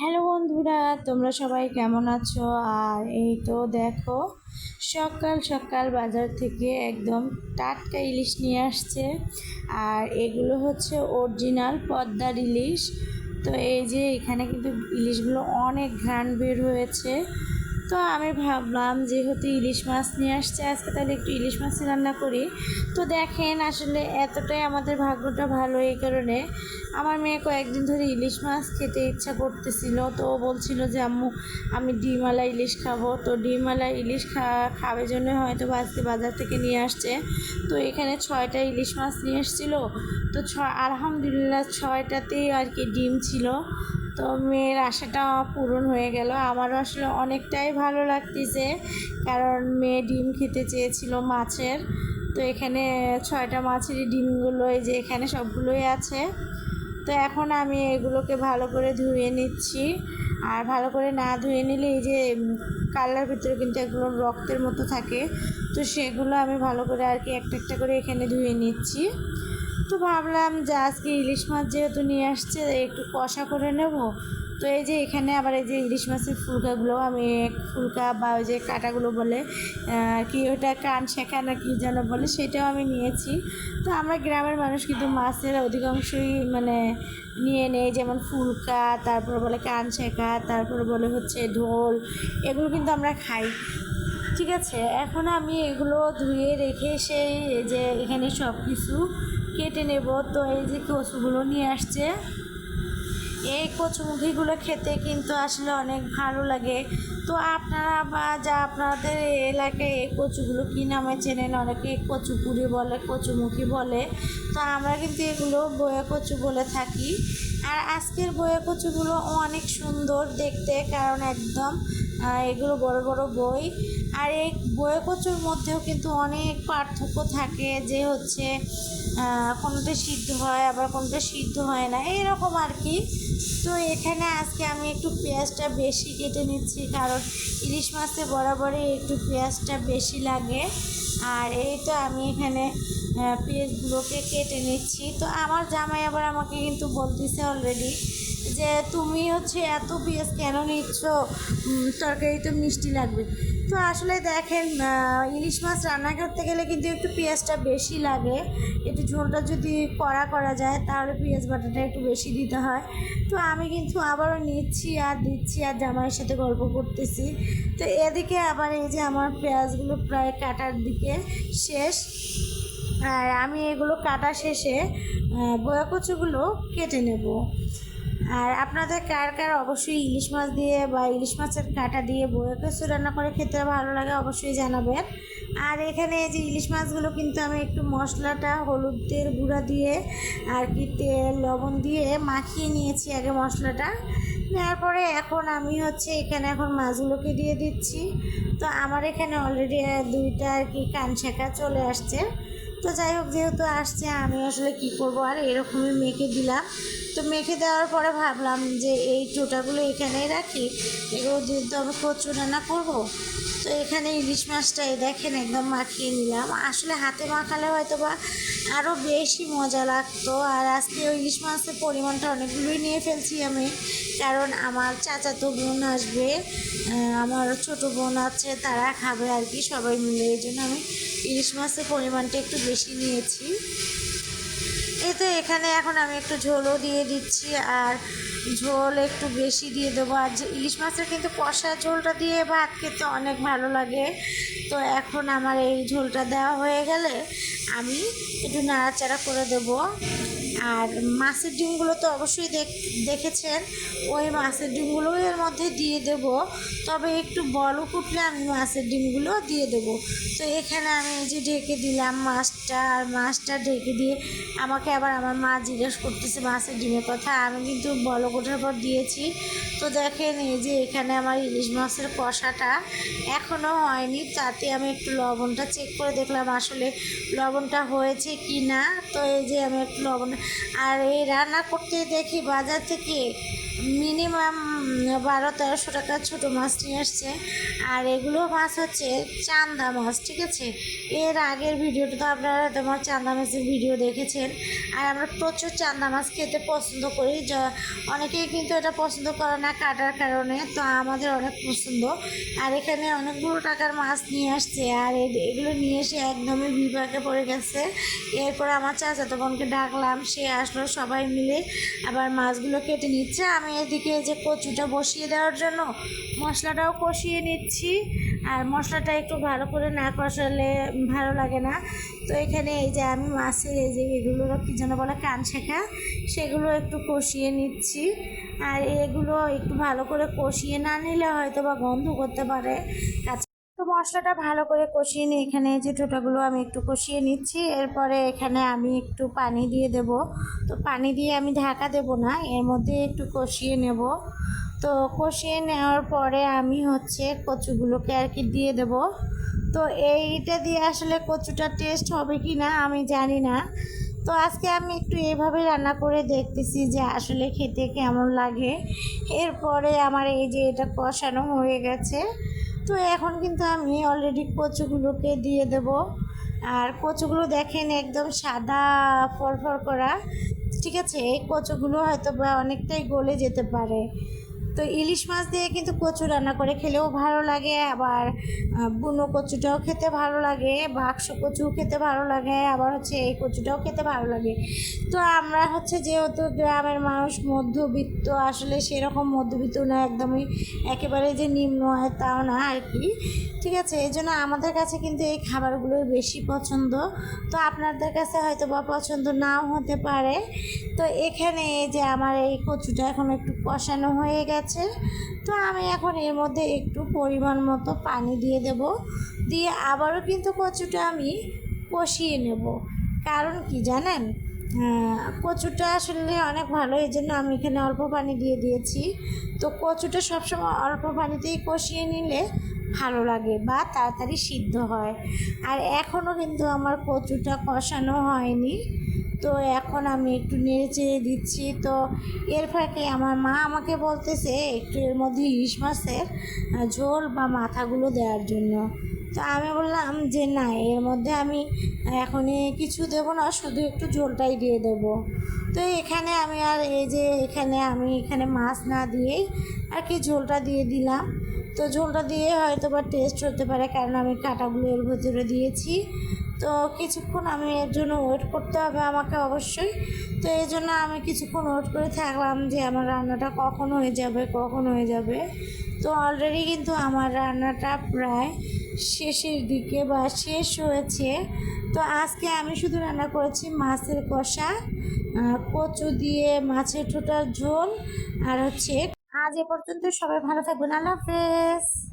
Hello বন্ধুরা, তোমরা সবাই কেমন আছো? আর এই তো দেখো, সকাল সকাল বাজার থেকে একদম টাটকা ইলিশ নিয়ে আসছে। আর এগুলো হচ্ছে অরিজিনাল পদ্মার ইলিশ। তো এই যে এখানে কিন্তু ইলিশগুলো অনেক ঘ্রাণ বের হয়েছে। তো আমি ভাবলাম যেহেতু ইলিশ মাছ নিয়ে আসছে আজকে, তাহলে একটু ইলিশ মাছ রান্না করি। তো দেখেন আসলে এতটাই আমাদের ভাগ্যটা ভালো এই কারণে। আমার মেয়ে কয়েকদিন ধরে ইলিশ মাছ খেতে ইচ্ছা করতেছিল। তো বলছিল যে, আম্মু, আমি ডিমওয়ালা ইলিশ খাব। তো ডিমওয়ালা ইলিশ খাওয়া খাবে জন্য হয়তো আজকে বাজার থেকে নিয়ে আসছে। তো এখানে ছয়টা ইলিশ মাছ নিয়ে এসেছিল। তো ছ, আলহামদুলিল্লাহ ছয়টাতেই আর কি ডিম ছিল। তো মেয়ের আশাটা পূরণ হয়ে গেল। আমারও আসলে অনেকটাই ভালো লাগতেছে। কারণ মেয়ে ডিম খেতে চেয়েছিল মাছের। তো এখানে ছয়টা মাছেরই ডিমগুলো এই যে এখানে সবগুলোই আছে। তো এখন আমি এগুলোকে ভালো করে ধুয়ে নিচ্ছি। আর ভালো করে না ধুয়ে নিলে এই যে কালার ভিতরে কিন্তু এগুলো রক্তের মতো থাকে। তো সেগুলো আমি ভালো করে আর কি একটা একটা করে এখানে ধুয়ে নিচ্ছি। তো ভাবলাম যে আজকে ইলিশ মাছ যেহেতু নিয়ে আসছে, একটু কষা করে নেব। তো এই যে এখানে আবার এই যে ইলিশ মাছের ফুলকাগুলো, আমি ফুলকা বা ওই যে কাটাগুলো বলে কি ওটা কান শেখা না কি যেন বলে, সেটাও আমি নিয়েছি। তো আমরা গ্রামের মানুষ কিন্তু মাছের অধিকাংশই মানে নিয়ে নেই, যেমন ফুলকা, তারপর বলে কান শেখা, তারপর বলে হচ্ছে ঢোল, এগুলো কিন্তু আমরা খাই। ঠিক আছে, এখন আমি এগুলো ধুয়ে রেখে সেই যে এখানে সব কিছু কেটে নেব। তো এই যে কচুগুলো নিয়ে আসছে। এই কচুমুখিগুলো খেতে কিন্তু আসলে অনেক ভালো লাগে। তো আপনারা বা যা আপনাদের এলাকায় এই কচুগুলো কী নামে চেনেন? অনেকে কচুপুরি বলে কচুমুখি বলে। তো আমরা কিন্তু এগুলো বয়া কচু বলে থাকি। আর আজকের বয়া কচুগুলো অনেক সুন্দর দেখতে, কারণ একদম এগুলো বড় বড় বই। আর এই বয়া কচুর মধ্যেও কিন্তু অনেক পার্থক্য থাকে, যে হচ্ছে কোনোটা সিদ্ধ হয়, আবার কোনোটা সিদ্ধ হয় না, এইরকম আর কি। তো এখানে আজকে আমি একটু পেঁয়াজটা বেশি কেটে নিচ্ছি, কারণ ইলিশ মাছে বরাবরই একটু পেঁয়াজটা বেশি লাগে। আর এই তো আমি এখানে পেঁয়াজগুলোকে কেটে নিচ্ছি। তো আমার জামাই আবার আমাকে কিন্তু বলতেছে অলরেডি যে তুমি হচ্ছে এত পেঁয়াজ কেন নিচ্ছ? তরকারি তো মিষ্টি লাগবে। তো আসলে দেখেন ইলিশ মাছ রান্না করতে গেলে কিন্তু একটু পেঁয়াজটা বেশি লাগে। একটু ঝোলটা যদি কড়া করা যায়, তাহলে পেঁয়াজ বাটাটা একটু বেশি দিতে হয়। তো আমি কিন্তু আবারও নিচ্ছি আর দিচ্ছি আর জামাইয়ের সাথে গল্প করতেছি। তো এদিকে আবার এই যে আমার পেঁয়াজগুলো প্রায় কাটার দিকে শেষ। আর আমি এগুলো কাটা শেষে বয়া কচুগুলো কেটে নেব। আর আপনাদের কার কার অবশ্যই ইলিশ মাছ দিয়ে বা ইলিশ মাছের কাঁটা দিয়ে বয়া কচু রান্না করে খেতে ভালো লাগে অবশ্যই জানাবেন। আর এখানে যে ইলিশ মাছগুলো কিন্তু আমি একটু মশলাটা, হলুদের গুঁড়া দিয়ে আর কি তেল, লবণ দিয়ে মাখিয়ে নিয়েছি আগে মশলাটা। নেওয়ার পরে এখন আমি হচ্ছে এখানে এখন মাছগুলোকে দিয়ে দিচ্ছি। তো আমার এখানে অলরেডি দুইটা আর কি কান শেখা চলে আসছে। তো যাই হোক, যেহেতু আসছে, আমি আসলে কি করব? আর এরকমই মেখে দিলাম। তো মেখে দেওয়ার পরে ভাবলাম যে এই টোটাগুলো এখানেই রাখি। এগুলো যেহেতু আমি কচু রান্না করব, তো এখানে ইলিশ মাছটাই দেখেন একদম মাখিয়ে নিলাম। আসলে হাতে মাখালে হয়তো বা আরও বেশি মজা লাগতো। আর আজকে ওই ইলিশ মাছের পরিমাণটা অনেকগুলোই নিয়ে ফেলছি আমি, কারণ আমার চাচাতো বোন আসবে আমার ছোট বোন আছে, তারা খাবে আর কি, সবাই মিলে। এই জন্য আমি ইলিশ মাছের পরিমাণটা একটু বেশি নিয়েছি। এই তো এখানে এখন আমি একটু ঝোলও দিয়ে দিচ্ছি আর ঝোল একটু বেশি দিয়ে দেবো। আর যে ইলিশ মাছের কিন্তু কষা ঝোলটা দিয়ে ভাত খেতে অনেক ভালো লাগে। তো এখন আমার এই ঝোলটা দেওয়া হয়ে গেলে আমি একটু নাড়াচাড়া করে দেবো। আর মাছের ডিমগুলো তো অবশ্যই দেখ- দেখেছেন, ওই মাছের ডিমগুলো এর মধ্যে দিয়ে দেব। তবে একটু বড় উঠলে আমি মাছের ডিমগুলো দিয়ে দেব। তো এখানে আমি এই যে ঢেকে দিলাম মাছটা, আর মাছটা ঢেকে দিয়ে আমাকে আবার আমার মা জিজ্ঞেস করতেছে মাছের ডিমের কথা। আমি কিন্তু বড় ওঠার পর দিয়েছি। তো দেখেন এই যে এখানে আমার ইলিশ মাছের কষাটা এখনও হয়নি। তাতে আমি একটু লবণটা চেক করে দেখলাম আসলে লবণটা হয়েছে কি না তো এই যে আমি একটু লবণ আর এই রান্না করতে দেখি বাজার থেকে মিনিমাম বারো তেরোশো টাকা ছোটো মাছ নিয়ে আসছে। আর এগুলো মাছ হচ্ছে চান্দা মাছ, ঠিক আছে? এর আগের ভিডিওটা তো আপনারা তোমার চান্দা মাছের ভিডিও দেখেছেন। আর আমরা প্রচুর চান্দা মাছ খেতে পছন্দ করি। অনেকেই কিন্তু এটা পছন্দ করে না কাটার কারণে, তো আমাদের অনেক পছন্দ। আর এখানে অনেকগুলো টাকার মাছ নিয়ে আসছে। আর এগুলো নিয়ে এসে একদমই বিভাগে পড়ে গেছে। এরপরে আমার চাচাতো বোনকে ডাকলাম, সে আসলো সবাই মিলে। আবার মাছগুলো কেটে নিচ্ছে। আমি এদিকে যে কচুটা বসিয়ে দেওয়ার জন্য মশলাটাও কষিয়ে নিচ্ছি। আর মশলাটা একটু ভালো করে না কষালে ভালো লাগে না। তো এখানে এই যে আমি মাছের এই যে এগুলো কী যেন বলে কান শেখা সেগুলো একটু কষিয়ে নিচ্ছি। আর এগুলো একটু ভালো করে কষিয়ে না নিলে হয়তো বা গন্ধ করতে পারে। তো মশলাটা ভালো করে কষিয়ে নিই এখানে যে টোটাগুলো আমি একটু কষিয়ে নিচ্ছি। এরপরে এখানে আমি একটু পানি দিয়ে দেব। তো পানি দিয়ে আমি ঢাকা দেব না, এর মধ্যে একটু কষিয়ে নেব। তো কষিয়ে নেওয়ার পরে আমি হচ্ছে কচুগুলোকে আর কি দিয়ে দেব। তো এইটা দিয়ে আসলে কচুটা টেস্ট হবে কি না আমি জানি না। তো আজকে আমি একটু এভাবে রান্না করে দেখতেছি যে আসলে খেতে কেমন লাগে। এরপরে আমার এই যে এটা কষানো হয়ে গেছে। তো এখন কিন্তু আমি অলরেডি কচুগুলোকে দিয়ে দেব। আর কচুগুলো দেখেন একদম সাদা ফরফর করা। ঠিক আছে? এই কচুগুলো হয়তো বা অনেকটাই গলে যেতে পারে। তো ইলিশ মাছ দিয়ে কিন্তু কচু রান্না করে খেলেও ভালো লাগে, আবার বুনো কচুটাও খেতে ভালো লাগে, বাক্স কচু খেতে ভালো লাগে, আবার হচ্ছে এই কচুটাও খেতে ভালো লাগে। তো আমরা হচ্ছে যেহেতু গ্রামের মানুষ, মধ্যবিত্ত, আসলে সেরকম মধ্যবিত্ত না, একদমই একেবারে যে নিম্ন হয় তাও না আর কি। ঠিক আছে, এই জন্য আমাদের কাছে কিন্তু এই খাবারগুলোই বেশি পছন্দ। তো আপনাদের কাছে হয়তো বা পছন্দ নাও হতে পারে। তো এখানে যে আমার এই কচুটা এখন একটু কষানো হয়ে গেছে। তো আমি এখন এর মধ্যে একটু পরিমাণ মতো পানি দিয়ে দেব। দিয়ে আবারও কিন্তু কচুটা আমি কষিয়ে নেব। কারণ কি জানেন? কচুটা আসলে অনেক ভালো, এই জন্য আমি এখানে অল্প পানি দিয়ে দিয়েছি। তো কচুটা সবসময় অল্প পানিতেই কষিয়ে নিলে ভালো লাগে বা তাড়াতাড়ি সিদ্ধ হয়। আর এখনও কিন্তু আমার কচুটা কষানো হয়নি। তো এখন আমি একটু নেড়ে চেড়ে দিচ্ছি। তো এর ফাঁকে আমার মা আমাকে বলতেছে একটু এর মধ্যে ইলিশ মাছের ঝোল বা মাথাগুলো দেওয়ার জন্য। তো আমি বললাম যে না, এর মধ্যে আমি এখনই কিছু দেবো না, শুধু একটু ঝোলটাই দিয়ে দেবো। তো এখানে আমি আর এই যে এখানে আমি এখানে মাছ না দিয়েই আর কি ঝোলটা দিয়ে দিলাম। তো ঝোলটা দিয়ে হয়তো বা টেস্ট হতে পারে, কারণ আমি কাঁটাগুলো এর ভেতরে দিয়েছি। তো কিছুক্ষণ আমি এর জন্য ওয়েট করতে হবে আমাকে অবশ্যই। তো এই জন্য আমি কিছুক্ষণ ওয়েট করে থাকলাম যে আমার রান্নাটা কখন হয়ে যাবে, কখন হয়ে যাবে। তো অলরেডি কিন্তু আমার রান্নাটা প্রায় শেষের দিকে বা শেষ হয়েছে। তো আজকে আমি শুধু রান্না করেছি মাছের কষা কচু দিয়ে মাছের ঠোঁটার ঝোল আর হচ্ছে আজ এ পর্যন্ত সবাই ভালো থাকবেন। আল্লাহ হাফেজ।